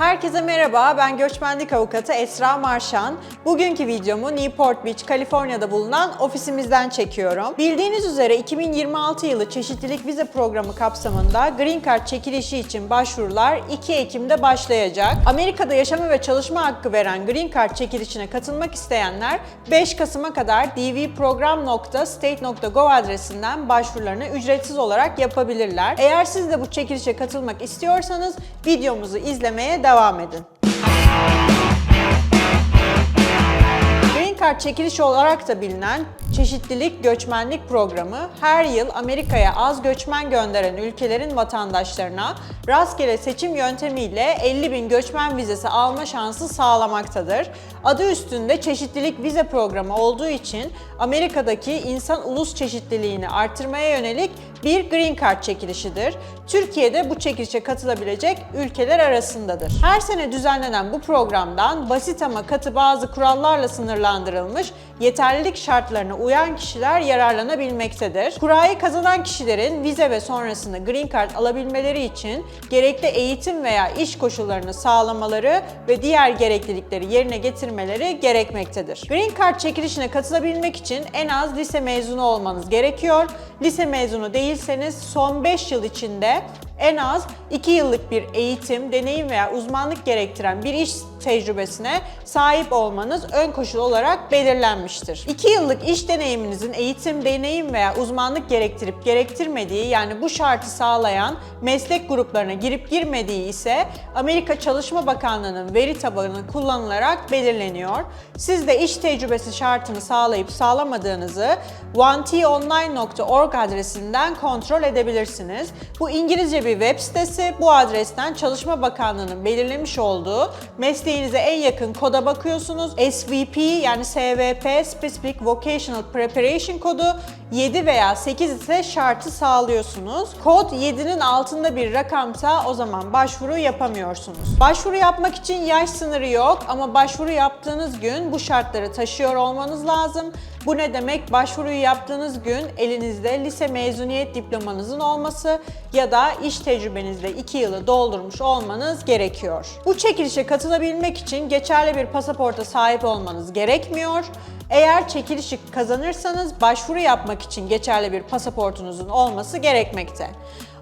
Herkese merhaba, ben göçmenlik avukatı Esra Marşan. Bugünkü videomu Newport Beach, Kaliforniya'da bulunan ofisimizden çekiyorum. Bildiğiniz üzere 2026 yılı çeşitlilik vize programı kapsamında Green Card çekilişi için başvurular 2 Ekim'de başlayacak. Amerika'da yaşama ve çalışma hakkı veren Green Card çekilişine katılmak isteyenler 5 Kasım'a kadar dvprogram.state.gov adresinden başvurularını ücretsiz olarak yapabilirler. Eğer siz de bu çekilişe katılmak istiyorsanız videomuzu izlemeye devam edin. Green Card çekilişi olarak da bilinen çeşitlilik göçmenlik programı her yıl Amerika'ya az göçmen gönderen ülkelerin vatandaşlarına rastgele seçim yöntemiyle 50 bin göçmen vizesi alma şansı sağlamaktadır. Adı üstünde çeşitlilik vize programı olduğu için Amerika'daki insan ulus çeşitliliğini artırmaya yönelik bir Green Card çekilişidir. Türkiye'de bu çekilişe katılabilecek ülkeler arasındadır. Her sene düzenlenen bu programdan basit ama katı bazı kurallarla sınırlandırılmış yeterlilik şartlarına uyan kişiler yararlanabilmektedir. Kurayı kazanan kişilerin vize ve sonrasında Green Card alabilmeleri için gerekli eğitim veya iş koşullarını sağlamaları ve diğer gereklilikleri yerine getirmeleri gerekmektedir. Green Card çekilişine katılabilmek için en az lise mezunu olmanız gerekiyor. Lise mezunu değilseniz son 5 yıl içinde en az 2 yıllık bir eğitim, deneyim veya uzmanlık gerektiren bir iş tecrübesine sahip olmanız ön koşul olarak belirlenmiştir. 2 yıllık iş deneyiminizin eğitim, deneyim veya uzmanlık gerektirip gerektirmediği yani bu şartı sağlayan meslek gruplarına girip girmediği ise Amerika Çalışma Bakanlığı'nın veri tabanı kullanılarak belirleniyor. Siz de iş tecrübesi şartını sağlayıp sağlamadığınızı onetonline.org adresinden kontrol edebilirsiniz. Bu İngilizce bir web sitesi. Bu adresten Çalışma Bakanlığı'nın belirlemiş olduğu mesleğinize en yakın koda bakıyorsunuz. SVP yani SVP Specific Vocational Preparation kodu 7 veya 8 ise şartı sağlıyorsunuz. Kod 7'nin altında bir rakamsa o zaman başvuru yapamıyorsunuz. Başvuru yapmak için yaş sınırı yok ama başvuru yaptığınız gün bu şartları taşıyor olmanız lazım. Bu ne demek? Başvuruyu yaptığınız gün elinizde lise mezuniyet diplomanızın olması ya da iş tecrübenizde 2 yılı doldurmuş olmanız gerekiyor. Bu çekilişe katılabilmek için geçerli bir pasaporta sahip olmanız gerekmiyor. Eğer çekilişi kazanırsanız başvuru yapmak için geçerli bir pasaportunuzun olması gerekmekte.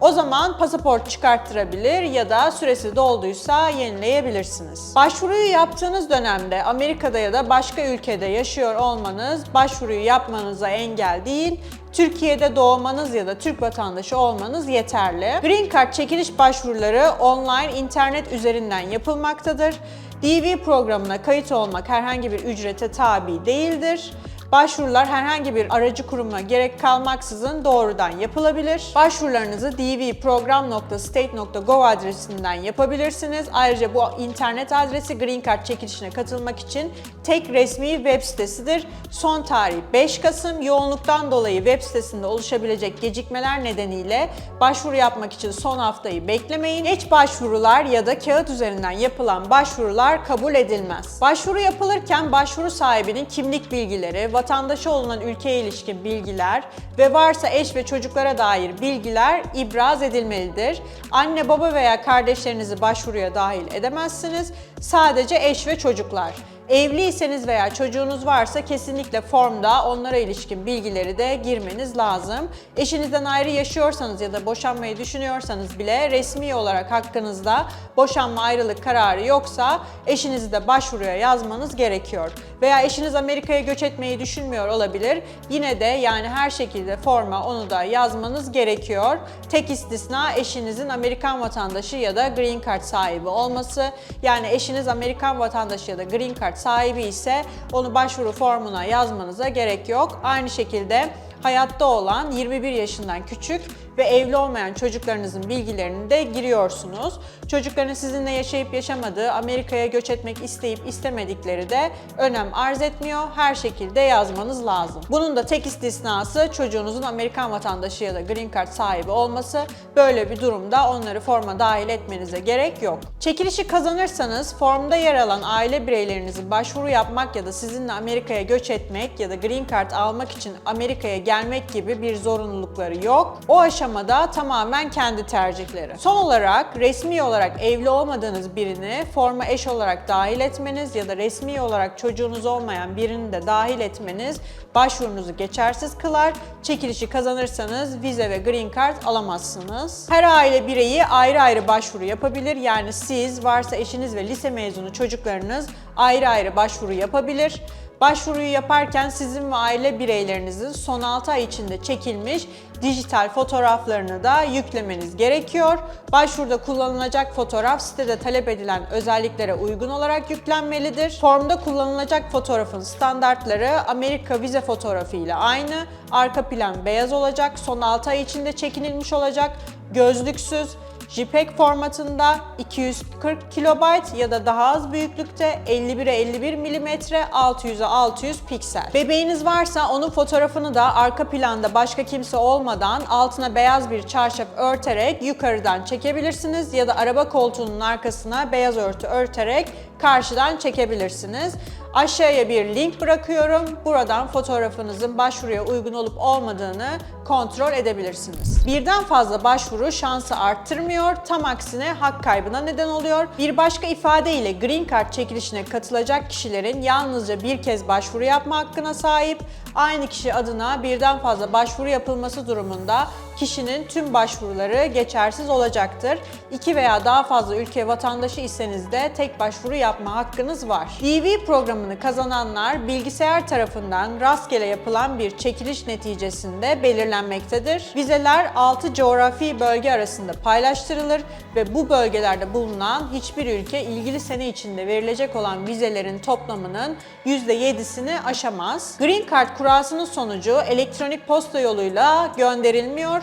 O zaman pasaport çıkarttırabilir ya da süresi dolduysa yenileyebilirsiniz. Başvuruyu yaptığınız dönemde Amerika'da ya da başka ülkede yaşıyor olmanız başvuruyu yapmanıza engel değil. Türkiye'de doğmanız ya da Türk vatandaşı olmanız yeterli. Green Card çekiliş başvuruları online internet üzerinden yapılmaktadır. DV programına kayıt olmak herhangi bir ücrete tabi değildir. Başvurular herhangi bir aracı kuruma gerek kalmaksızın doğrudan yapılabilir. Başvurularınızı dvprogram.state.gov adresinden yapabilirsiniz. Ayrıca bu internet adresi Green Card çekilişine katılmak için tek resmi web sitesidir. Son tarih 5 Kasım. Yoğunluktan dolayı web sitesinde oluşabilecek gecikmeler nedeniyle başvuru yapmak için son haftayı beklemeyin. Geç başvurular ya da kağıt üzerinden yapılan başvurular kabul edilmez. Başvuru yapılırken başvuru sahibinin kimlik bilgileri, vatandaşı olunan ülkeye ilişkin bilgiler ve varsa eş ve çocuklara dair bilgiler ibraz edilmelidir. Anne, baba veya kardeşlerinizi başvuruya dahil edemezsiniz. Sadece eş ve çocuklar. Evliyseniz veya çocuğunuz varsa kesinlikle formda onlara ilişkin bilgileri de girmeniz lazım. Eşinizden ayrı yaşıyorsanız ya da boşanmayı düşünüyorsanız bile resmi olarak hakkınızda boşanma ayrılık kararı yoksa eşinizi de başvuruya yazmanız gerekiyor. Veya eşiniz Amerika'ya göç etmeyi düşünmüyor olabilir. Yine de yani her şekilde forma onu da yazmanız gerekiyor. Tek istisna eşinizin Amerikan vatandaşı ya da Green Card sahibi olması. Yani eşiniz Amerikan vatandaşı ya da Green Card sahibi ise onu başvuru formuna yazmanıza gerek yok. Aynı şekilde hayatta olan 21 yaşından küçük ve evli olmayan çocuklarınızın bilgilerini de giriyorsunuz. Çocukların sizinle yaşayıp yaşamadığı, Amerika'ya göç etmek isteyip istemedikleri de önem arz etmiyor. Her şekilde yazmanız lazım. Bunun da tek istisnası çocuğunuzun Amerikan vatandaşı ya da Green Card sahibi olması. Böyle bir durumda onları forma dahil etmenize gerek yok. Çekilişi kazanırsanız formda yer alan aile bireylerinizin başvuru yapmak ya da sizinle Amerika'ya göç etmek ya da Green Card almak için Amerika'ya gelmek gibi bir zorunlulukları yok. O aşamada tamamen kendi tercihleri. Son olarak resmi olarak evli olmadığınız birini forma eş olarak dahil etmeniz ya da resmi olarak çocuğunuz olmayan birini de dahil etmeniz başvurunuzu geçersiz kılar. Çekilişi kazanırsanız vize ve green card alamazsınız. Her aile bireyi ayrı ayrı başvuru yapabilir. Yani siz varsa eşiniz ve lise mezunu çocuklarınız ayrı ayrı başvuru yapabilir. Başvuruyu yaparken sizin ve aile bireylerinizin son 6 ay içinde çekilmiş dijital fotoğraflarını da yüklemeniz gerekiyor. Başvuruda kullanılacak fotoğraf sitede talep edilen özelliklere uygun olarak yüklenmelidir. Formda kullanılacak fotoğrafın standartları Amerika vize fotoğrafı ile aynı. Arka plan beyaz olacak, son 6 ay içinde çekilmiş olacak, gözlüksüz, JPEG formatında 240 KB ya da daha az büyüklükte 51'e 51 mm 600'e 600 piksel. Bebeğiniz varsa onun fotoğrafını da arka planda başka kimse olmadan altına beyaz bir çarşaf örterek yukarıdan çekebilirsiniz ya da araba koltuğunun arkasına beyaz örtü örterek karşıdan çekebilirsiniz. Aşağıya bir link bırakıyorum. Buradan fotoğrafınızın başvuruya uygun olup olmadığını kontrol edebilirsiniz. Birden fazla başvuru şansı arttırmıyor, tam aksine hak kaybına neden oluyor. Bir başka ifadeyle Green Card çekilişine katılacak kişilerin yalnızca bir kez başvuru yapma hakkına sahip. Aynı kişi adına birden fazla başvuru yapılması durumunda kişinin tüm başvuruları geçersiz olacaktır. İki veya daha fazla ülke vatandaşı iseniz de tek başvuru yapma hakkınız var. DV programını kazananlar bilgisayar tarafından rastgele yapılan bir çekiliş neticesinde belirlenmektedir. Vizeler 6 coğrafi bölge arasında paylaştırılır ve bu bölgelerde bulunan hiçbir ülke ilgili sene içinde verilecek olan vizelerin toplamının %7'sini aşamaz. Green Card kurasının sonucu elektronik posta yoluyla gönderilmiyor.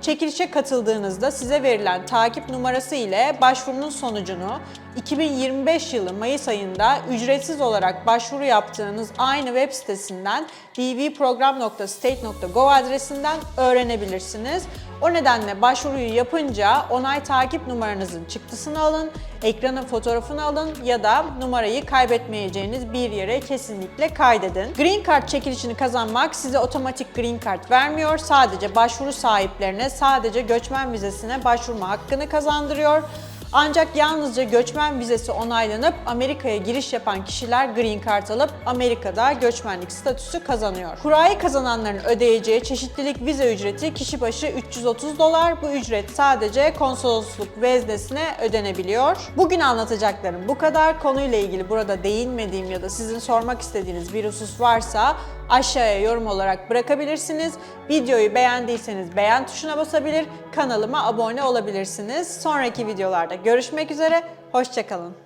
Çekilişe katıldığınızda size verilen takip numarası ile başvurunun sonucunu 2025 yılı Mayıs ayında ücretsiz olarak başvuru yaptığınız aynı web sitesinden dvprogram.state.gov adresinden öğrenebilirsiniz. O nedenle başvuruyu yapınca onay takip numaranızın çıktısını alın, ekranın fotoğrafını alın ya da numarayı kaybetmeyeceğiniz bir yere kesinlikle kaydedin. Green Card çekilişini kazanmak size otomatik Green Card vermiyor. Sadece başvuru sahiplerine sadece göçmen vizesine başvurma hakkını kazandırıyor. Ancak yalnızca göçmen vizesi onaylanıp Amerika'ya giriş yapan kişiler Green Card alıp Amerika'da göçmenlik statüsü kazanıyor. Kurayı kazananların ödeyeceği çeşitlilik vize ücreti kişi başı 330 dolar. Bu ücret sadece konsolosluk veznesine ödenebiliyor. Bugün anlatacaklarım bu kadar. Konuyla ilgili burada değinmediğim ya da sizin sormak istediğiniz bir husus varsa aşağıya yorum olarak bırakabilirsiniz. Videoyu beğendiyseniz beğen tuşuna basabilir, kanalıma abone olabilirsiniz. Sonraki videolarda görüşmek üzere, hoşçakalın.